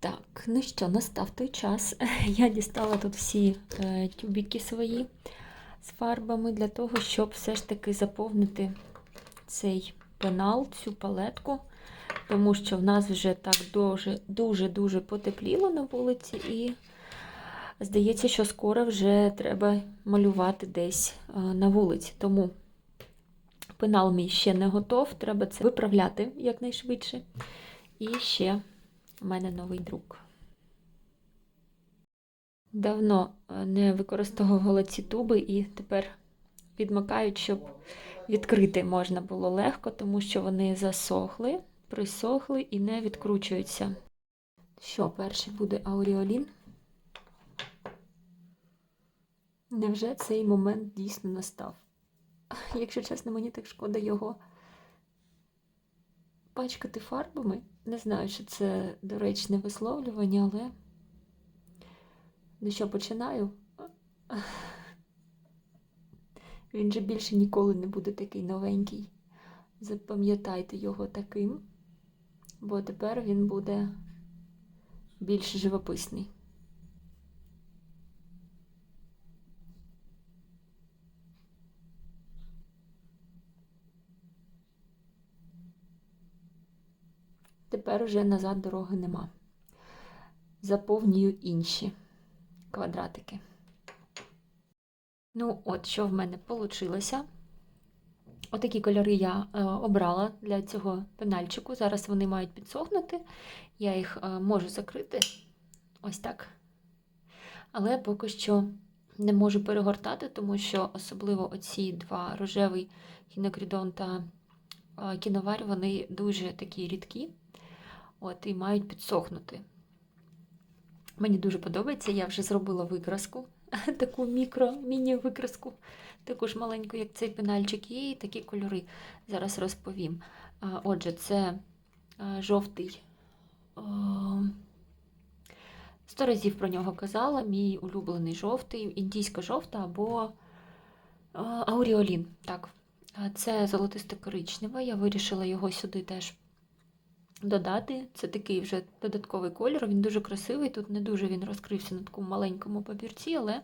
Так, ну що, настав той час. Я дістала тут всі е, тюбіки свої з фарбами для того, щоб все ж таки заповнити цей пенал, цю палетку, тому що в нас вже так дуже-дуже потепліло на вулиці, і здається, що скоро вже треба малювати десь е, на вулиці. Тому пенал мій ще не готов, треба це виправляти якнайшвидше. І ще у мене новий друк. Давно е, не використовувала ці туби і тепер відмикають, щоб відкрити можна було легко, тому що вони засохли, присохли і не відкручуються. Що, перший буде ауріолін? Невже цей момент дійсно настав? Якщо чесно, мені так шкода його пачкати фарбами. Не знаю, чи це доречне висловлювання, але ну що, починаю. Він же більше ніколи не буде такий новенький. Запам'ятайте його таким, бо тепер він буде більш живописний. Тепер вже назад дороги нема. Заповнюю інші квадратики. Ну, от, що в мене вийшло. Отакі кольори я е, обрала для цього пенальчику. Зараз вони мають підсохнути. Я їх е, можу закрити ось так. Але поки що не можу перегортати, тому що особливо оці два рожевий хінокрідон та е, кіновар, вони дуже такі рідкі. От, і мають підсохнути. Мені дуже подобається, я вже зробила викраску, таку мікро-міні-викраску, таку ж маленьку, як цей пенальчик, і такі кольори. Зараз розповім. Отже, це жовтий. Сто разів про нього казала, мій улюблений жовтий, індійська жовта або ауріолін. Так, Це золотисто-коричневе, я вирішила його сюди теж додати. Це такий вже додатковий кольор, він дуже красивий. Тут не дуже він розкрився на такому маленькому папірці, але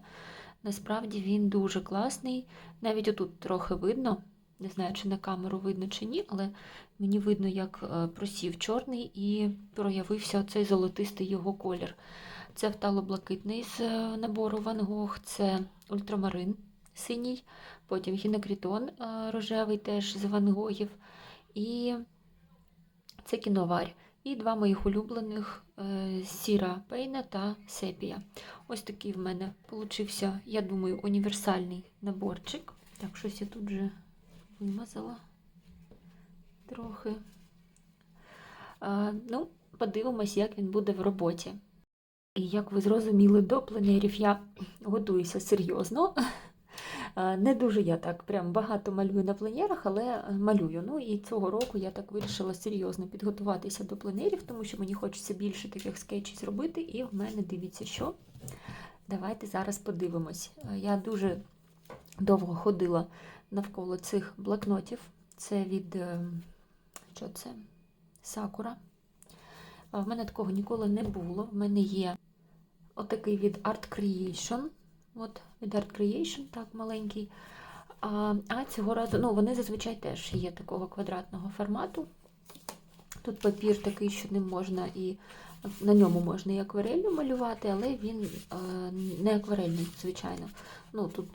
насправді він дуже класний. Навіть отут трохи видно, не знаю, чи на камеру видно, чи ні, але мені видно, як е, просів чорний і проявився цей золотистий його колір. Це втало-блакитний з е, набору Ван Гог, це ультрамарин синій, потім гінокрітон е, рожевий теж з Ван Гогів. І це кіноварь. І два моїх улюблених е, сіра пейна та сепія. Ось такий в мене получився, я думаю, універсальний наборчик. Так, щось я тут вже вимазала трохи. Ну, Подивимось, як він буде в роботі. І як ви зрозуміли, до пленерів я готуюся серйозно. Не дуже я так прям багато малюю на пленерах, але малюю. Ну і цього року я так вирішила серйозно підготуватися до пленерів, тому що мені хочеться більше таких скетчів зробити. І в мене дивіться, що. Давайте зараз подивимось. Я дуже довго ходила навколо цих блокнотів. Це від е, що це? Сакура. В мене такого ніколи не було. В мене є отакий від Art Creation. От від Art Creation, так, маленький. А а цього разу, ну, вони зазвичай теж є такого квадратного формату. Тут папір такий, що ним можна і на ньому можна і акварелью малювати, але він е, не акварельний, звичайно. Ну, Тут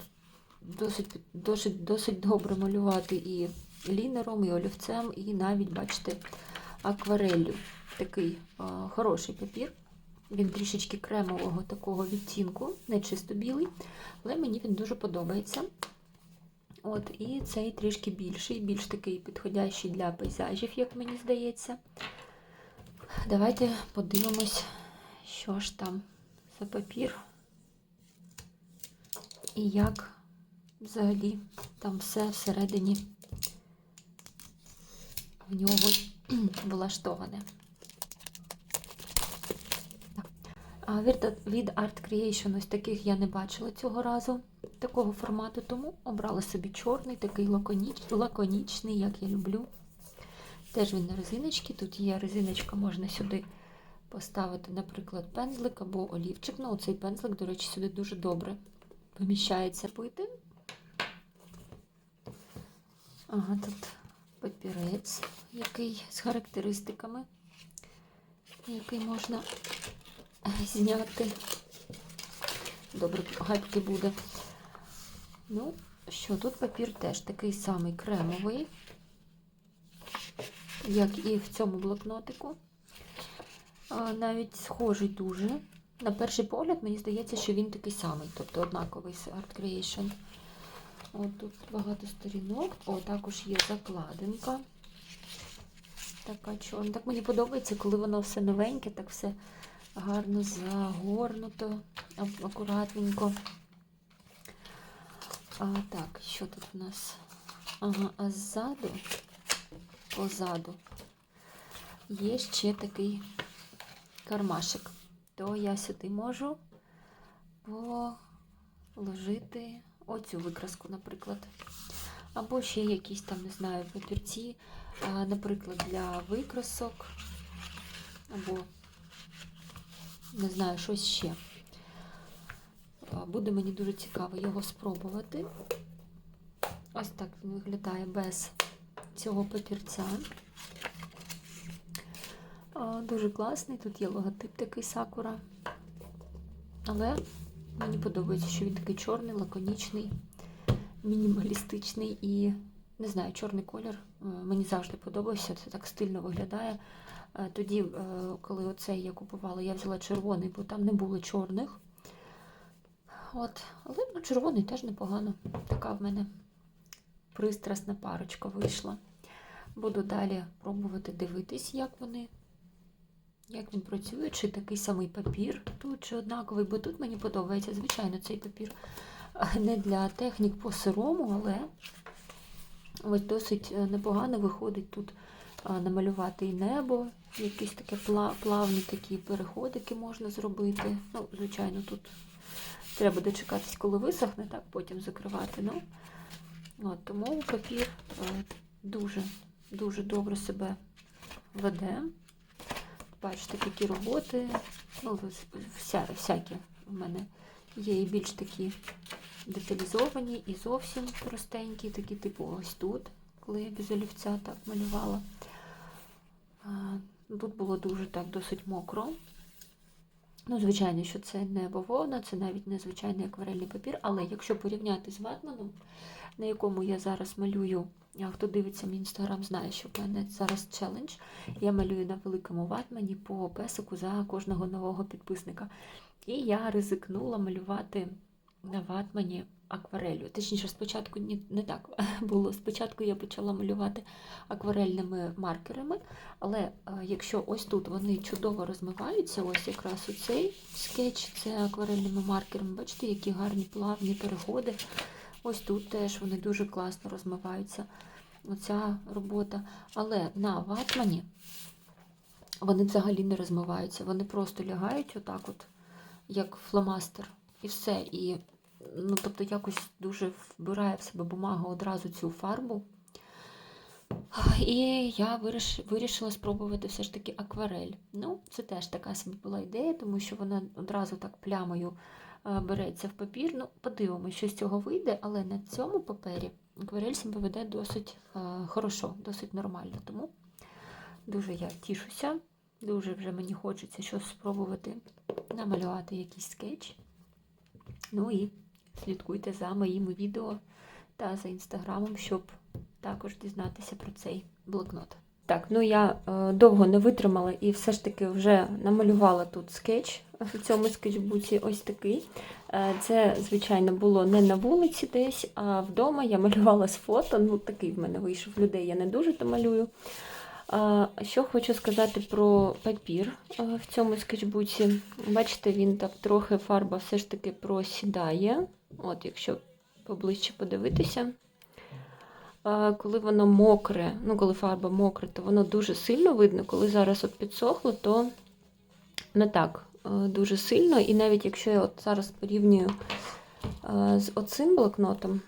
досить досить, досить добре малювати і лінером, і олівцем, і навіть, бачите, акварелью. Такий е, хороший папір. Він трішечки кремового такого відтінку, не чисто білий, але мені він дуже подобається. От, І цей трішки більший, більш такий підходящий для пейзажів, як мені здається. Давайте подивимось, що ж там за папір. І як взагалі там все всередині в нього влаштоване. Від Art Creation ось таких я не бачила цього разу, такого формату, тому обрала собі чорний, такий лаконіч, лаконічний, як я люблю. Теж він на резиночці. Тут є резиночка, можна сюди поставити, наприклад, пензлик або олівчик. Ну, цей пензлик, до речі, сюди дуже добре поміщається пити. Ага, тут папірець, який з характеристиками, який можна зняти. Добре, гайки буде. Ну, що, тут папір теж такий самий кремовий, як і в цьому блокнотику. Навіть схожий дуже. На перший погляд, мені здається, що він такий самий, тобто однаковий з Art Creation. От тут багато сторінок. О, є закладинка. Така чорна. Так мені подобається, коли воно все новеньке, так все гарно загорнуто, акуратненько. А, так, що тут у нас? Ага, а ззаду, позаду, є ще такий кармашик. То я сюди можу положити оцю викраску, наприклад. Або ще якісь там, не знаю, папірці, наприклад, для викрасок, або, не знаю, щось ще. Буде мені дуже цікаво його спробувати. Ось так він виглядає без цього папірця. Дуже класний. Тут є логотип такий сакура. Але мені подобається, що він такий чорний, лаконічний, мінімалістичний і, не знаю, чорний колір. е, Мені завжди подобався, це так стильно виглядає. Е, Тоді, е, коли оцей я купувала, я взяла червоний, бо там не було чорних. От, але ну, червоний теж непогано. Така в мене пристрасна парочка вийшла. Буду далі пробувати дивитись, як вони, як він працює, чи такий самий папір тут, чи однаковий, бо тут мені подобається, звичайно, цей папір не для технік по сирому, але ось досить е, непогано виходить тут намалювати і небо, якісь таке плавні такі переходики можна зробити. Ну, звичайно, тут треба дочекатись, коли висохне, так потім закривати. Ну, от, тому папір е, дуже, дуже добре себе веде. Бачите, такі роботи. Ну, вся, всякі в мене є і більш такі деталізовані, і зовсім простенькі, такі, типу, ось тут, коли я без олівця так малювала. Тут було дуже так досить мокро. Ну, звичайно, що це не бавовна, це навіть не звичайний акварельний папір, але якщо порівняти з ватманом, на якому я зараз малюю, хто дивиться мій інстаграм, знає, що в мене зараз челендж. Я малюю на великому ватмані по песику за кожного нового підписника. І я ризикнула малювати на ватмані акварелью. Точніше, спочатку не, так було. Спочатку я почала малювати акварельними маркерами, але е, якщо ось тут вони чудово розмиваються, ось якраз оцей скетч, це акварельними маркерами, бачите, які гарні плавні переходи. Ось тут теж вони дуже класно розмиваються. Оця робота. Але на ватмані вони взагалі не розмиваються. Вони просто лягають отак, от, як фломастер. І все. І, ну, тобто, якось дуже вбирає в себе бумага одразу цю фарбу. І я виріш, вирішила спробувати все ж таки акварель. Ну, це теж така собі була ідея, тому що вона одразу так плямою е, береться в папір. Ну, подивимося, що з цього вийде, але на цьому папері акварель себе веде досить е, хорошо, досить нормально. Тому дуже я тішуся, дуже вже мені хочеться щось спробувати намалювати якийсь скетч. Ну і слідкуйте за моїми відео та за інстаграмом, щоб також дізнатися про цей блокнот. Так, ну я е, довго не витримала і все ж таки вже намалювала тут скетч в цьому скетчбуці ось такий. Е, це, звичайно, було не на вулиці десь, а вдома я малювала з фото. Ну, такий в мене вийшов людей, я не дуже то малюю. Що хочу сказати про папір в цьому скетчбуці. Бачите, він так трохи фарба все ж таки просідає. От, якщо поближче подивитися. Коли воно мокре, ну коли фарба мокра, то воно дуже сильно видно. Коли зараз от підсохло, то не так дуже сильно. І навіть якщо я от зараз порівнюю з оцим блокнотом,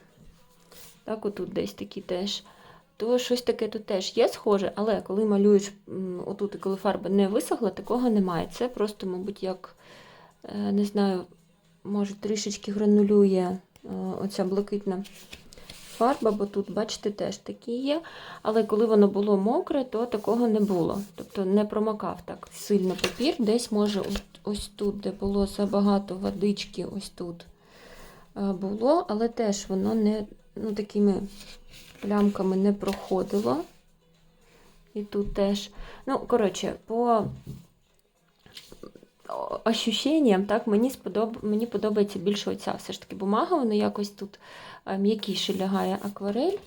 так, отут десь такі теж, то щось таке тут теж є схоже, але коли малюєш отут, і коли фарба не висохла, такого немає. Це просто, мабуть, як, е, не знаю, може трішечки гранулює е, оця блакитна фарба, бо тут, бачите, теж такі є. Але коли воно було мокре, то такого не було. Тобто не промокав так сильно папір. Десь, може, ось тут, де було забагато водички, ось тут е, було, але теж воно не ну, такими плямками не проходило. І тут теж. Ну, коротше, по ощущенням, так, мені, сподоб... мені подобається більше оця все ж таки бумага, вона якось тут е, м'якіше лягає акварель,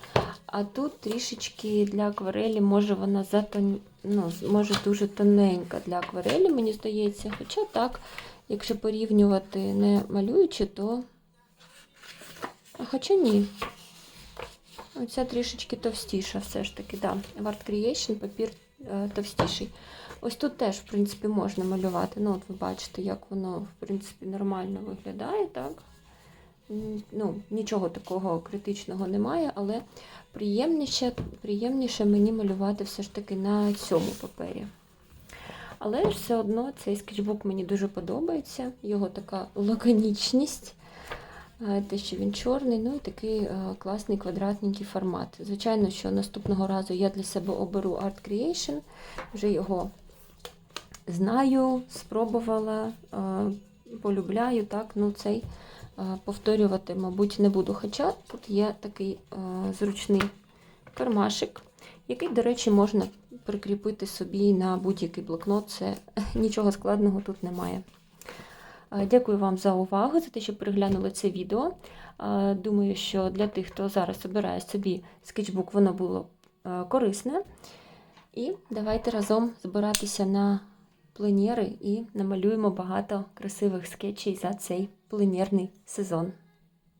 а тут трішечки для акварелі, може вона затон... ну, може дуже тоненька для акварелі, мені здається. Хоча так, якщо порівнювати не малюючи, то. Хоча ні. Оця трішечки товстіша все ж таки, да. Art Creation папір е, товстіший. Ось тут теж, в принципі, можна малювати. Ну, от ви бачите, як воно, в принципі, нормально виглядає, так? Ну, нічого такого критичного немає, але приємніше, приємніше мені малювати все ж таки на цьому папері. Але все одно цей скетчбук мені дуже подобається, його така лаконічність. Е, Те, що він чорний, ну і такий е, класний квадратненький формат. Звичайно, що наступного разу я для себе оберу Art Creation, вже його знаю, спробувала, е, полюбляю, так, ну цей повторювати, мабуть, не буду. Хоча тут є такий зручний кармашик, який, до речі, можна прикріпити собі на будь-який блокнот. Це нічого складного тут немає. Е, Дякую вам за увагу, за те, що переглянули це відео. Е, Думаю, що для тих, хто зараз обирає собі скетчбук, воно було е, корисне. І давайте разом збиратися на пленєри і намалюємо багато красивих скетчей за цей пленєрний сезон.